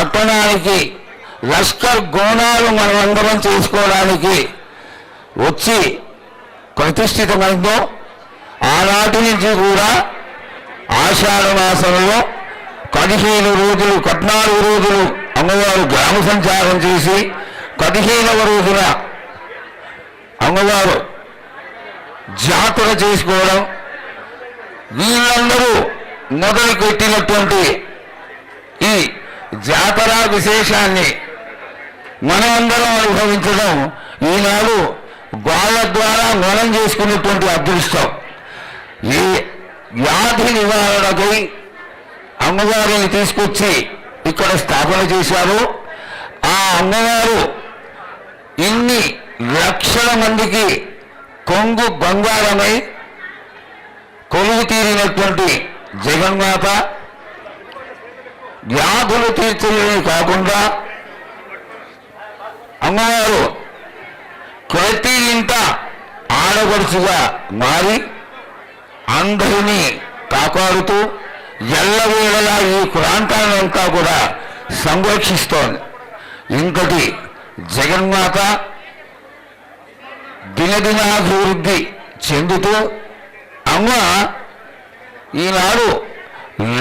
పట్టణానికి లష్కర్ గోణాలు మనమందరం చేసుకోవడానికి వచ్చి ప్రతిష్ఠితమైందో ఆనాటి నుంచి కూడా ఆషాఢ మాసంలో పదిహేను రోజులు పద్నాలుగు రోజులు అమ్మవారు గ్రామ సంచారం చేసి పదిహేనవ రోజున అమ్మవారు జాతర చేసుకోవడం వీళ్ళందరూ మొదలు పెట్టినటువంటి జాతర విశేషాన్ని మనమందరం అనుభవించడం ఈనాడు గోళ్ళ ద్వారా మనం చేసుకున్నటువంటి అదృష్టం. ఈ వ్యాధి నివారణకై అమ్మవారిని తీసుకొచ్చి ఇక్కడ స్థాపన చేశారు. ఆ అమ్మవారు ఇన్ని లక్షల మందికి కొంగు బంగారమై కొలువు తీరినటువంటి జగన్మాత వ్యాధులు తీర్చడమే కాకుండా అమ్మవారు ప్రతి ఇంట ఆడపడుచుగా మారి అందరినీ కాపాడుతూ ఎల్లవేళలా ఈ ప్రాంతాన్నంతా కూడా సంరక్షిస్తోంది. ఇంకటి జగన్మాత దినదినాభివృద్ధి చెందుతూ అమ్మ ఈనాడు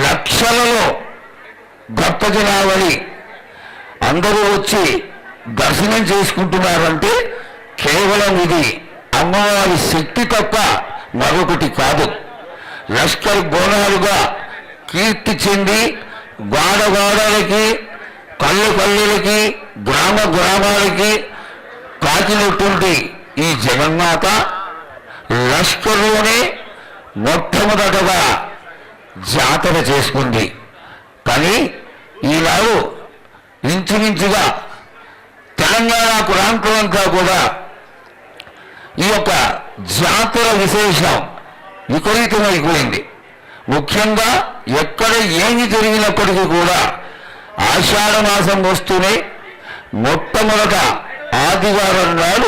లక్షలలో భక్త జనావళి అందరూ వచ్చి దర్శనం చేసుకుంటున్నారంటే కేవలం ఇది అమ్మవారి శక్తి తప్ప మరొకటి కాదు. లష్కర్ బోనాలుగా కీర్తి చెంది గాడ గాడలకి కళ్ళు కళ్ళులకి గ్రామ గ్రామాలకి కాకినటువంటి ఈ జగన్మాత లష్కర్లోనే మొట్టమొదటగా జాతర చేసుకుంది. కానీ ఈనాడు ఇంచుమించుగా తెలంగాణకు రాంకులంతా కూడా ఈ యొక్క జాతర విశేషం విపరీతమైపోయింది ముఖ్యంగా ఎక్కడ ఏమి జరిగినప్పటికీ కూడా ఆషాఢ మాసం వస్తూనే మొట్టమొదట ఆదివారం నాడు